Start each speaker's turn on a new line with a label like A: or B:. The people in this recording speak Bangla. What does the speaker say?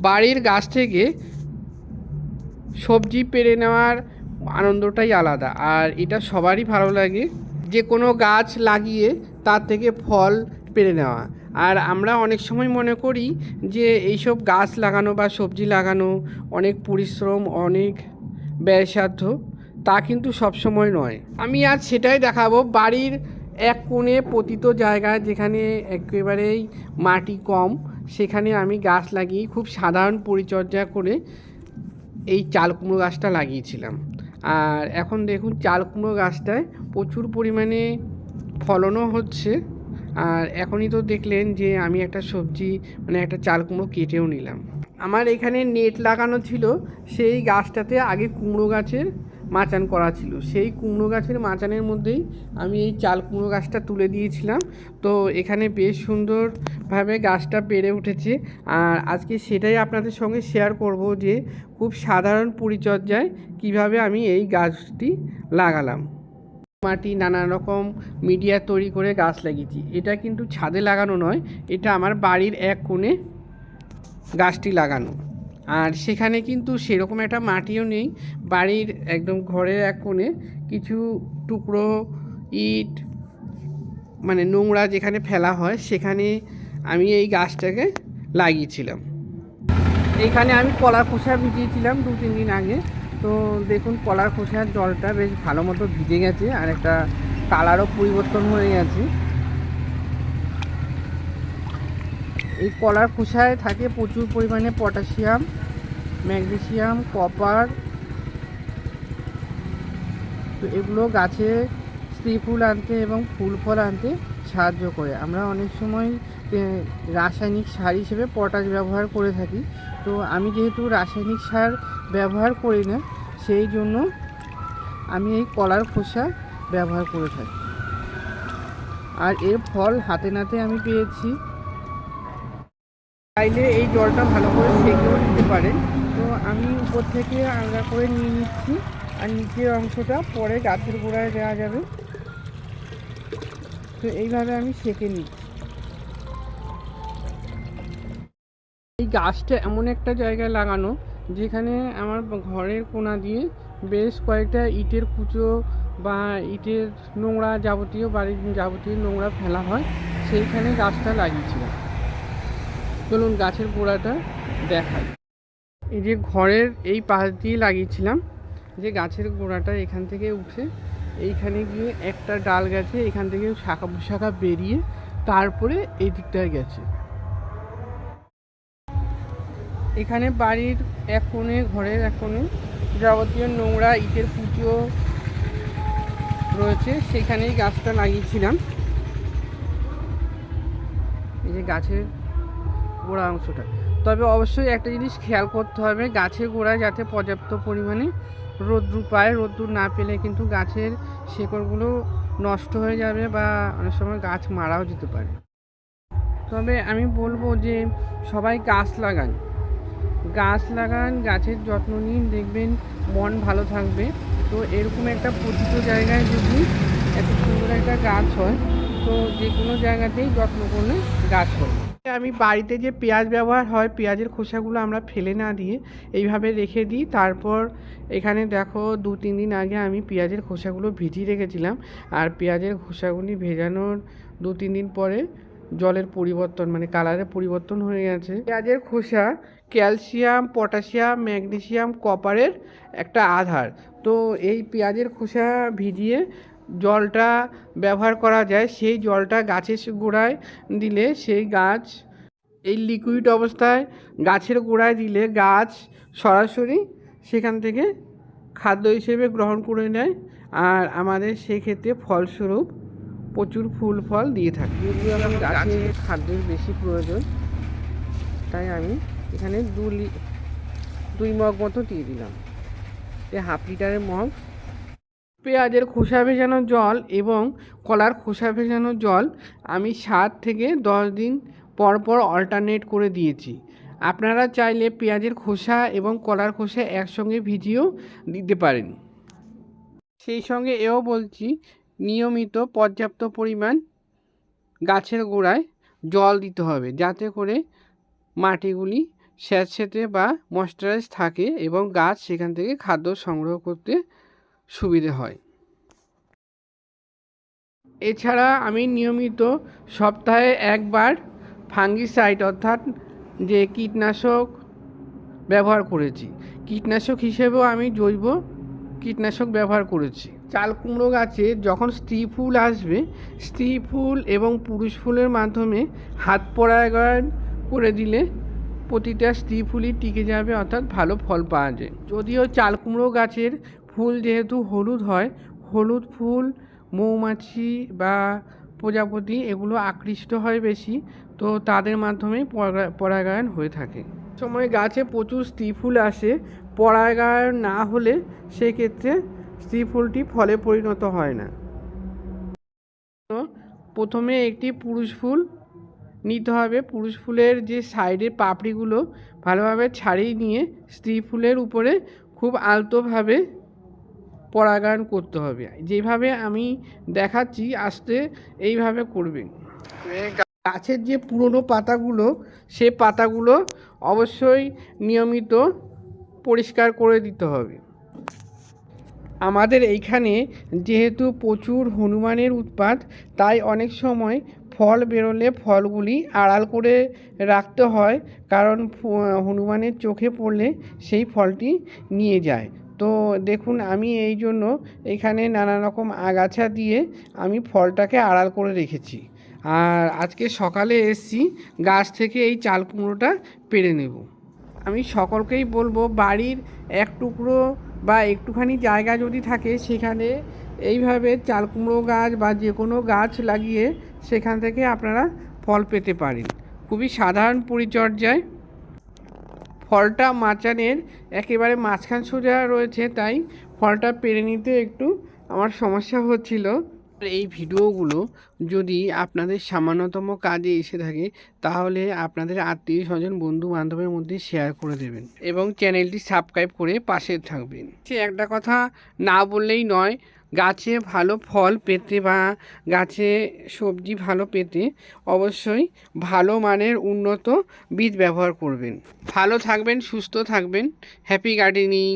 A: বাড়ির গাছ থেকে সবজি পেরে নেওয়ার আনন্দটাই আলাদা। আর এটা সবারই ভালো লাগে। যে কোনো গাছ লাগিয়ে তার থেকে ফল পেরে নেওয়া। আর আমরা অনেক সময় মনে করি যে এইসব গাছ লাগানো বা সবজি লাগানো অনেক পরিশ্রম, অনেক ব্যয়সাধ্য, তা কিন্তু সবসময় নয়। আমি আজ সেটাই দেখাবো। বাড়ির এক কোণে পতিত জায়গা যেখানে একেবারেই মাটি কম। সেখানে আমি গাছ লাগিয়ে খুব সাধারণ পরিচর্যা করে এই চাল কুমড়ো গাছটা লাগিয়েছিলাম। আর এখন দেখুন চাল কুমড়ো গাছটায় প্রচুর পরিমাণে ফলনও হচ্ছে। আর এখনই তো দেখলেন যে আমি একটা সবজি মানে একটা চাল কুমড়ো কেটেও নিলাম। আমার এখানে নেট লাগানো ছিল, সেই গাছটাতে আগে কুমড়ো গাছের মাচান করা ছিল। সেই কুমড়ো গাছের মাচানের মধ্যেই আমি এই চাল কুমড়ো গাছটা তুলে দিয়েছিলাম। তো এখানে বেশ সুন্দরভাবে গাছটা বেড়ে উঠেছে। আর আজকে সেটাই আপনাদের সঙ্গে শেয়ার করব যে, খুব সাধারণ পরিচর্যায় কীভাবে আমি এই গাছটি লাগালাম। মাটি নানা রকম মিডিয়া তৈরি করে গাছ লাগিয়েছি। এটা কিন্তু ছাদে লাগানো নয়, এটা আমার বাড়ির এক কোণে গাছটি লাগানো। আর সেখানে কিন্তু সেরকম একটা মাটিও নেই। বাড়ির একদম ঘরের এক কোণে কিছু টুকরো ইট মানে নোংরা যেখানে ফেলা হয়, সেখানে আমি এই গাছটাকে লাগিয়েছিলাম। এখানে আমি কলার খোসা ভিজিয়েছিলাম দু, তিন দিন আগে। তো দেখুন, কলার খোসার জলটা বেশ ভালো মতো ভিজে গেছে আর একটা কালারও পরিবর্তন হয়ে গেছে। এই কলার খোসায় থাকে প্রচুর পরিমাণে পটাশিয়াম, ম্যাগনেসিয়াম, কপার। তো এগুলো গাছে স্ত্রী ফুল আনতে এবং ফুল ফল আনতে সাহায্য করে। আমরা অনেক সময় রাসায়নিক সার হিসেবে পটাশ ব্যবহার করে থাকি। তো আমি যেহেতু রাসায়নিক সার ব্যবহার করি না, সেই জন্য আমি এই কলার খোসা ব্যবহার করে থাকি। আর এর ফল হাতে নাতে আমি পেয়েছি। চাইলে এই জলটা ভালো করে সেকেও নিতে পারেন। তো আমি উপর থেকে আলাদা করে নিয়ে নিচ্ছি। আর নিচের অংশটা পরে গাছের গোড়ায় দেওয়া যাবে। তো এইভাবে আমি সেকে নিচ্ছি। এই গাছটা এমন একটা জায়গায় লাগানো, যেখানে আমার ঘরের কোনা দিয়ে বেশ কয়েকটা ইটের কুচো বা ইটের নোংরা যাবতীয়, বাড়ির যাবতীয় নোংরা ফেলা হয়। সেইখানে গাছটা লাগিয়েছিলাম। চলুন গাছের গোড়াটা দেখাই। এই যে ঘরের এই পাশ দিয়ে লাগিয়েছিলাম, যে গাছের গোড়াটা এখান থেকে উঠে এইখানে গিয়ে একটা ডাল গেছে, এখান থেকে শাখা পোশাখা বেরিয়ে তারপরে এই দিকটায় গেছে। এখানে বাড়ির এক কোণে, ঘরের এক কোণে যাবতীয় নোংরা ইটের কুচো রয়েছে সেখানেই গাছটা লাগিয়েছিলাম। এই যে গাছের গোড়া অংশটা। তবে অবশ্যই একটা জিনিস খেয়াল করতে হবে, গাছের গোড়ায় যাতে পর্যাপ্ত পরিমাণে রোদ্দুর পায়। রোদ্দুর না পেলে কিন্তু গাছের শেকড়গুলো নষ্ট হয়ে যাবে বা অনেক সময় গাছ মারাও যেতে পারে। তবে আমি বলব যে সবাই গাছ লাগান। গাছ লাগান, গাছের যত্ন নিন, দেখবেন মন ভালো থাকবে। তো এরকম একটা পতিত জায়গায় যদি এত সুন্দর একটা গাছ হয়, তো যে কোনো জায়গাতেই যত্ন করলে গাছ হয় আমি বাড়িতে যে পেঁয়াজ ব্যবহার হয়, পেঁয়াজের খোসাগুলো আমরা ফেলে না দিয়ে এইভাবে রেখে দিই। তারপর এখানে দেখো দু, তিন দিন আগে আমি পেঁয়াজের খোসাগুলো ভিজিয়ে রেখেছিলাম। আর পেঁয়াজের খোসাগুলি ভেজানোর দু, তিন দিন পরে জলের পরিবর্তন মানে কালারের পরিবর্তন হয়ে গেছে। পেঁয়াজের খোসা ক্যালসিয়াম, পটাশিয়াম, ম্যাগনেসিয়াম, কপারের একটা আধার। তো এই পেঁয়াজের খোসা ভিজিয়ে জলটা ব্যবহার করা যায়, সেই জলটা গাছের গোড়ায় দিলে সেই গাছ এই লিকুইড অবস্থায় গাছের গোড়ায় দিলে গাছ সরাসরি সেখান থেকে খাদ্য হিসেবে গ্রহণ করে নেয় আর আমাদের সেক্ষেত্রে ফলস্বরূপ প্রচুর ফুল ফল দিয়ে থাকে। গাছের খাদ্যের বেশি প্রয়োজন, তাই আমি এখানে দু দুই মগ মতো দিয়ে দিলাম। হাফ লিটারের মগ পেঁয়াজের খোসা ভেজানো জল এবং কলার খোসা ভেজানো জল আমি সাত থেকে দশ দিন পর পর অল্টারনেট করে দিয়েছি। আপনারা চাইলে পেঁয়াজের খোসা এবং কলার খোসা একসঙ্গে ভিজিয়েও দিতে পারেন। সেই সঙ্গে এও বলছি, নিয়মিত পর্যাপ্ত পরিমাণ গাছের গোড়ায় জল দিতে হবে যাতে করে মাটিগুলি স্যাঁতস্যাঁতে বা ময়েশ্চারাইজ থাকে এবং গাছ সেখান থেকে খাদ্য সংগ্রহ করতে সুবিধে হয়। এছাড়া আমি নিয়মিত সপ্তাহে একবার ফাঙ্গিসাইড অর্থাৎ যে কীটনাশক ব্যবহার করেছি। কীটনাশক হিসেবেও আমি জৈব কীটনাশক ব্যবহার করেছি। চাল কুমড়ো গাছে যখন স্ত্রী ফুল আসবে, স্ত্রী ফুল এবং পুরুষ ফুলের মাধ্যমে হাত পরাগায়ন করে দিলে প্রতিটা স্ত্রী ফুলই টিকে যাবে অর্থাৎ ভালো ফল পাওয়া যায়। যদিও চাল কুমড়ো গাছের ফুল যেহেতু হলুদ হয়, হলুদ ফুল, মৌমাছি বা প্রজাপতি এগুলো আকৃষ্ট হয় বেশি, তো তাদের মাধ্যমেই পরাগা- পরাগায়ন হয়ে থাকে। সময় গাছে প্রচুর স্ত্রী ফুল আসে, পরাগায়ন না হলে সেক্ষেত্রে স্ত্রী ফুলটি ফলে পরিণত হয় না। প্রথমে একটি পুরুষ ফুল নিতে হবে। পুরুষ ফুলের যে সাইডের পাপড়িগুলো ভালোভাবে ছাড়িয়ে নিয়ে স্ত্রী ফুলের উপরে খুব আলতোভাবে পরাগায়ন করতে হবে। যেভাবে আমি দেখাচ্ছি, আসতে এইভাবে করবেন গাছের যে পুরনো পাতাগুলো, সে পাতাগুলো অবশ্যই নিয়মিত পরিষ্কার করে দিতে হবে। আমাদের এইখানে যেহেতু প্রচুর হনুমানের উৎপাত, তাই অনেক সময় ফল বেরোলে ফলগুলি আড়াল করে রাখতে হয়, কারণ হনুমানের চোখে পড়লে সেই ফলটি নিয়ে যায়। তো দেখুন, আমি এই জন্য এখানে নানা রকম আগাছা দিয়ে আমি ফলটাকে আড়াল করে রেখেছি। আর আজকে সকালে এসছি, গাছ থেকে এই চাল কুমড়োটা পেরে নেব। আমি সকলকেই বলব, বাড়ির এক টুকরো বা একটুখানি জায়গা যদি থাকে সেখানে এইভাবে চাল কুমড়ো গাছ বা যে কোনো গাছ লাগিয়ে সেখান থেকে আপনারা ফল পেতে পারেন। খুবই সাধারণ পরিচর্যায় ফলটা মাচানের একেবারে মাঝখান সোজা রয়েছে, তাই ফলটা পেরে নিতে একটু আমার সমস্যা হচ্ছিল। এই ভিডিওগুলো যদি আপনাদের সামান্যতম কাজে এসে থাকে, তাহলে আপনাদের আত্মীয় স্বজন বন্ধু বান্ধবের মধ্যে শেয়ার করে দেবেন এবং চ্যানেলটি সাবস্ক্রাইব করে পাশে থাকবেন। একটা কথা না বললেই নয় গাছে ভালো ফল পেতে বা গাছে সবজি ভালো পেতে অবশ্যই ভালো মানের উন্নত বীজ ব্যবহার করবেন। ভালো থাকবেন, সুস্থ থাকবেন। Happy gardening